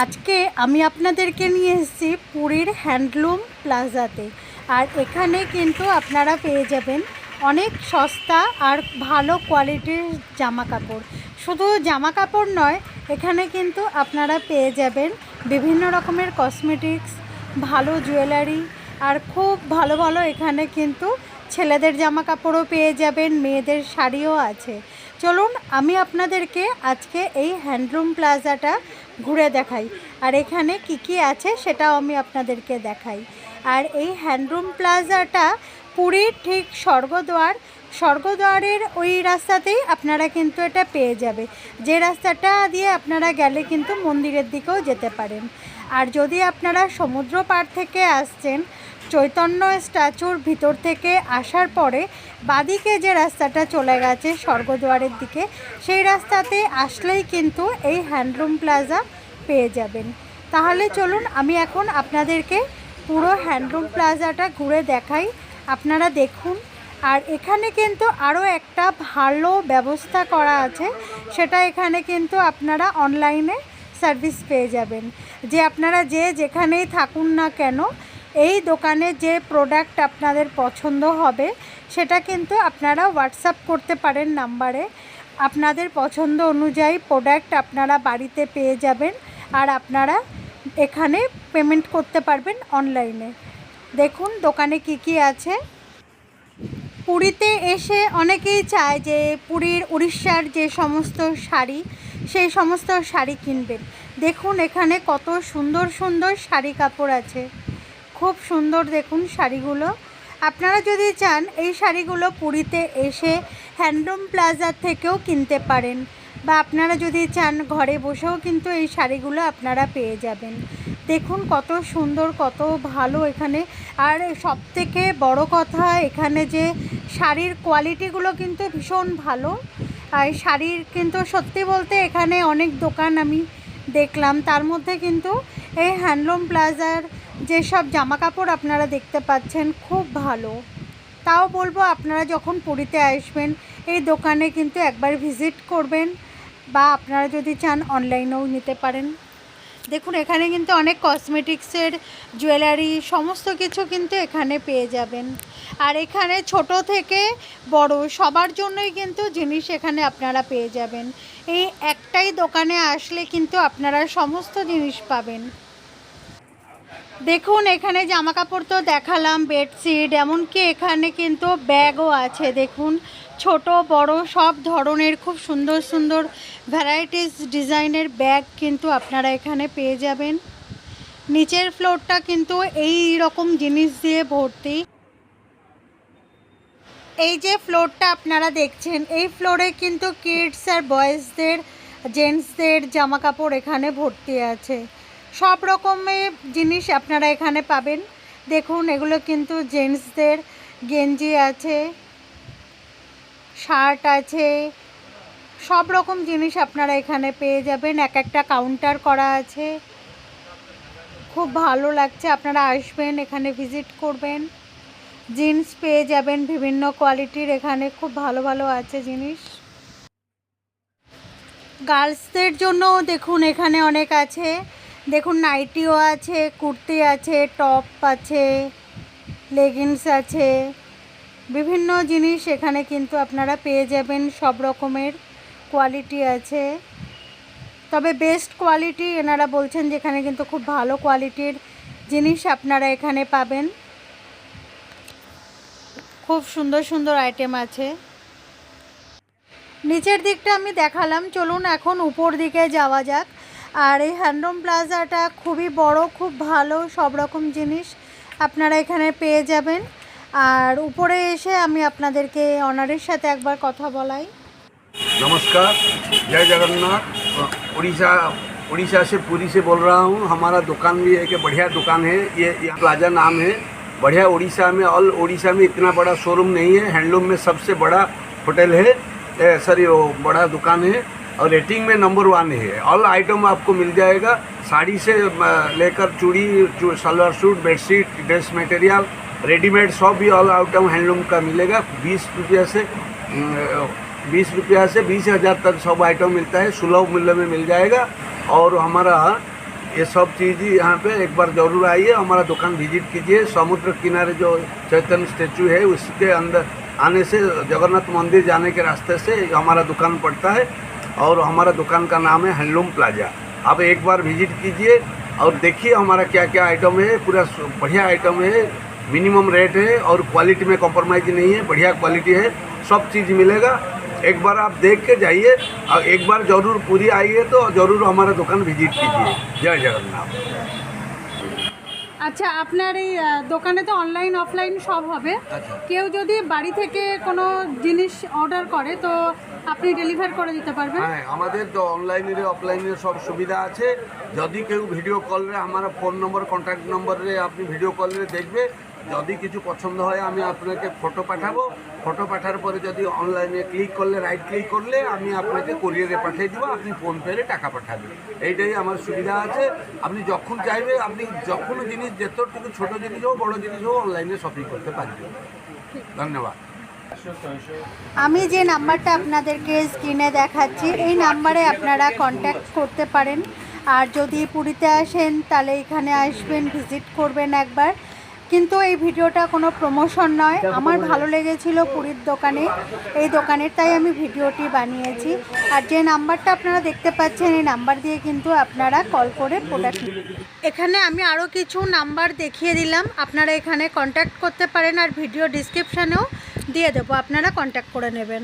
আজকে আমি আপনাদেরকে নিয়ে এসেছি পুরীর হ্যান্ডলুম প্লাজাতে। আর এখানে কিন্তু আপনারা পেয়ে যাবেন অনেক সস্তা আর ভালো কোয়ালিটির জামা কাপড় শুধু জামা কাপড় নয়, এখানে কিন্তু আপনারা পেয়ে যাবেন বিভিন্ন রকমের কসমেটিক্স ভালো জুয়েলারি আর খুব ভালো ভালো এখানে কিন্তু ছেলেদের জামা কাপড়ও পেয়ে যাবেন, মেয়েদের শাড়িও আছে। চলুন, আমি আপনাদেরকে আজকে এই হ্যান্ডলুম প্লাজাটা ঘুরে দেখাই। আর এখানে কি কি আছে সেটাও আমি আপনাদেরকে দেখাই। আর এই হ্যান্ডলুম প্লাজাটা পুরীর ঠিক স্বর্গদ্বার, স্বর্গদ্বারের ওই রাস্তাতেই আপনারা কিন্তু এটা পেয়ে যাবে। যে রাস্তাটা দিয়ে আপনারা গেলে কিন্তু মন্দিরের দিকেও যেতে পারেন। আর যদি আপনারা সমুদ্র পাড় থেকে আসছেন চৈতন্য স্ট্যাচুর ভিতর থেকে আসার পরে বাদিকে যে রাস্তাটা চলে গেছে স্বর্গদ্বারের দিকে, সেই রাস্তাতে আসলেই কিন্তু এই হ্যান্ডলুম প্লাজা পেয়ে যাবেন। তাহলে চলুন আমি এখন আপনাদেরকে পুরো হ্যান্ডলুম প্লাজাটা ঘুরে দেখাই, আপনারা দেখুন। আর এখানে কিন্তু আরও একটা ভালো ব্যবস্থা করা আছে, সেটা এখানে কিন্তু আপনারা অনলাইনে সার্ভিস পেয়ে যাবেন। যে আপনারা যে যেখানেই থাকুন না কেন এই দোকানে যে প্রোডাক্ট আপনাদের পছন্দ হবে, সেটা কিন্তু আপনারা হোয়াটসঅ্যাপ করতে পারেন নাম্বারে আপনাদের পছন্দ অনুযায়ী প্রোডাক্ট আপনারা বাড়িতে পেয়ে যাবেন আর আপনারা এখানে পেমেন্ট করতে পারবেন অনলাইনে দেখুন দোকানে কি কি আছে। পুরীতে এসে অনেকেই চায় যে পুরীর উড়িষ্যার যে সমস্ত শাড়ি, সেই সমস্ত শাড়ি কিনবেন। দেখুন এখানে কত সুন্দর সুন্দর শাড়ি কাপড় আছে। খুব সুন্দর দেখুন শাড়িগুলো। আপনারা যদি চান, এই শাড়িগুলো পুরীতে এসে হ্যান্ডলুম প্লাজার থেকেও কিনতে পারেন বা আপনারা যদি চান, ঘরে বসেও কিন্তু এই শাড়িগুলো আপনারা পেয়ে যাবেন। দেখুন কত সুন্দর, কত ভালো এখানে। আর সব থেকে বড় কথা, এখানে যে শাড়ির কোয়ালিটিগুলো কিন্তু ভীষণ ভালো। আর শাড়ির কিন্তু সত্যি বলতে এখানে অনেক দোকান আমি দেখলাম। তার মধ্যে কিন্তু এই হ্যান্ডলুম প্লাজার যেসব জামা কাপড় আপনারা দেখতে পাচ্ছেন খুব ভালো। তাও বলব আপনারা যখন পুরীতে আসবেন, এই দোকানে কিন্তু একবার ভিজিট করবেন বা আপনারা যদি চান অনলাইনেও নিতে পারেন। দেখুন, এখানে কিন্তু অনেক কসমেটিক্সের জুয়েলারি সমস্ত কিছু কিন্তু এখানে পেয়ে যাবেন। আর এখানে ছোট থেকে বড় সবার জন্যই কিন্তু জিনিস এখানে আপনারা পেয়ে যাবেন। এই একটাই দোকানে আসলে কিন্তু আপনারা সমস্ত জিনিস পাবেন। দেখুন, এখানে জামা কাপড় তো দেখালাম, বেডশিট, এমনকি এখানে কিন্তু ব্যাগও আছে, দেখুন। ছোট, বড়, সব ধরনের, খুব সুন্দর সুন্দর ভ্যারাইটিস ডিজাইনের ব্যাগ কিন্তু আপনারা এখানে পেয়ে যাবেন। নিচের ফ্লোরটা কিন্তু এই রকম জিনিস দিয়ে ভর্তি। এই যে ফ্লোরটা আপনারা দেখছেন, এই ফ্লোরে কিন্তু কিডস আর বয়েজদের জেন্টসদের জামা কাপড় এখানে ভর্তি আছে। সব রকমের জিনিস আপনারা এখানে পাবেন। দেখুন, এগুলো কিন্তু জেন্টসদের গেঞ্জি আছে, শার্ট আছে, সব রকম জিনিস আপনারা এখানে পেয়ে যাবেন। এক একটা কাউন্টার করা আছে। খুব ভালো লাগছে, আপনারা আসবেন, এখানে ভিজিট করবেন। জিন্স পেয়ে যাবেন, বিভিন্ন কোয়ালিটির এখানে খুব ভালো ভালো আছে জিনিস। গার্লসদের জন্য দেখুন, এখানে অনেক আছে। দেখুন, নাইটিও আছে, কুর্তি আছে, টপ আছে লেগিংস আছে। বিভিন্ন জিনিস এখানে কিন্তু আপনারা পেয়ে যাবেন, সব রকমের কোয়ালিটি আছে। তবে বেস্ট কোয়ালিটি এনারা বলছেন যে এখানে কিন্তু খুব ভালো কোয়ালিটির জিনিস আপনারা এখানে পাবেন। খুব সুন্দর সুন্দর আইটেম আছে। নিচের দিকটা আমি দেখালাম, চলুন এখন উপর দিকে যাওয়া যাক। আর এই হ্যান্ডলুম প্লাজাটা খুবই বড় খুব ভালো সব রকম জিনিস আপনারা এখানে পেয়ে যাবেন আর উপরে এসে আমি আপনাদেরকে অনারের সাথে একবার কথা বলাই नमस्कार जय जगन्नाथ उड़ीसा उड़ीसा से पूरी से बोल रहा हूँ हमारा दुकान भी एक बढ़िया दुकान है ये ये प्लाजा नाम है बढ़िया उड़ीसा में ऑल उड़ीसा में इतना बड़ा शोरूम नहीं है हैंडलूम में सबसे बड़ा होटल है सॉरी वो बड़ा दुकान है और रेटिंग में नंबर वन है ऑल आइटम आपको मिल जाएगा। साड़ी से लेकर चूड़ी salwar suit bedsheet dress material readymade सब भी ऑल आइटम हैंडलूम का मिलेगा। बीस रुपया से बीस रुपया से बीस हज़ार तक सब आइटम मिलता है। सुलभ मूल्य में मिल जाएगा। और हमारा ये सब चीज़ ही यहाँ पे एक बार ज़रूर आइए। हमारा दुकान विज़िट कीजिए। समुद्र किनारे जो चैतन्य स्टेचू है, उसके अंदर आने से जगन्नाथ मंदिर जाने के रास्ते से हमारा दुकान पड़ता है। और हमारा दुकान का नाम है हैंडलूम प्लाजा। आप एक बार विज़िट कीजिए और देखिए हमारा क्या क्या आइटम है, पूरा बढ़िया आइटम है, मिनिमम रेट है और क्वालिटी में कॉम्प्रोमाइज़ नहीं है, बढ़िया क्वालिटी है, सब चीज़ मिलेगा। एक बार आप देख के जाइए, और एक बार ज़रूर पूरी आइए तो ज़रूर हमारा दुकान विज़िट कीजिए। जय जगन्नाथ। আচ্ছা আপনার এই দোকানে তো অনলাইন অফলাইন সব হবে। আচ্ছা। কেউ যদি বাড়ি থেকে কোনো জিনিস অর্ডার করে তো আপনি ডেলিভার করে দিতে পারবেন? হ্যাঁ আমাদের তো অনলাইনের অফলাইনের সব সুবিধা আছে। যদি কেউ ভিডিও কলরে আমার ফোন নম্বর কন্ট্যাক্ট নম্বরে আপনি ভিডিও কলরে দেখবে। যদি কিছু পছন্দ হয়, আমি আপনাকে ফটো পাঠাবো। ফটো পাঠার পরে যদি অনলাইনে ক্লিক করলে রাইট ক্লিক করলে, আমি আপনাকে কোরিয়ারে পাঠিয়ে দিব, আপনি ফোন পেলে টাকা পাঠাবেন। এইটাই আমার সুবিধা আছে। আপনি যখন চাইবে, আপনি যখন জিনিস যতটুকু ছোট জিনিস হোক, বড় জিনিস হোক অনলাইনে শপিং করতে পারবেন। ধন্যবাদ। আমি যে নাম্বারটা আপনাদেরকে স্ক্রিনে দেখাচ্ছি, এই নাম্বারে আপনারা কন্ট্যাক্ট করতে পারেন। আর যদি পুরীতে আসেন, তাহলে এখানে আসবেন ভিজিট করবেন একবার। কিন্তু এই ভিডিওটা কোনো প্রমোশন নয়। আমার ভালো লেগেছিল পুরীর দোকানে। এই দোকানের তাই আমি ভিডিওটি বানিয়েছি। আর যে নাম্বারটা আপনারা দেখতে পাচ্ছেন এই নাম্বার দিয়ে কিন্তু আপনারা কল করে প্রোডাক্ট এখানে আমি আরও কিছু নাম্বার দেখিয়ে দিলাম। আপনারা এখানে কন্ট্যাক্ট করতে পারেন আর ভিডিও ডিসক্রিপশানেও দিয়ে দেবো। আপনারা কন্ট্যাক্ট করে নেবেন।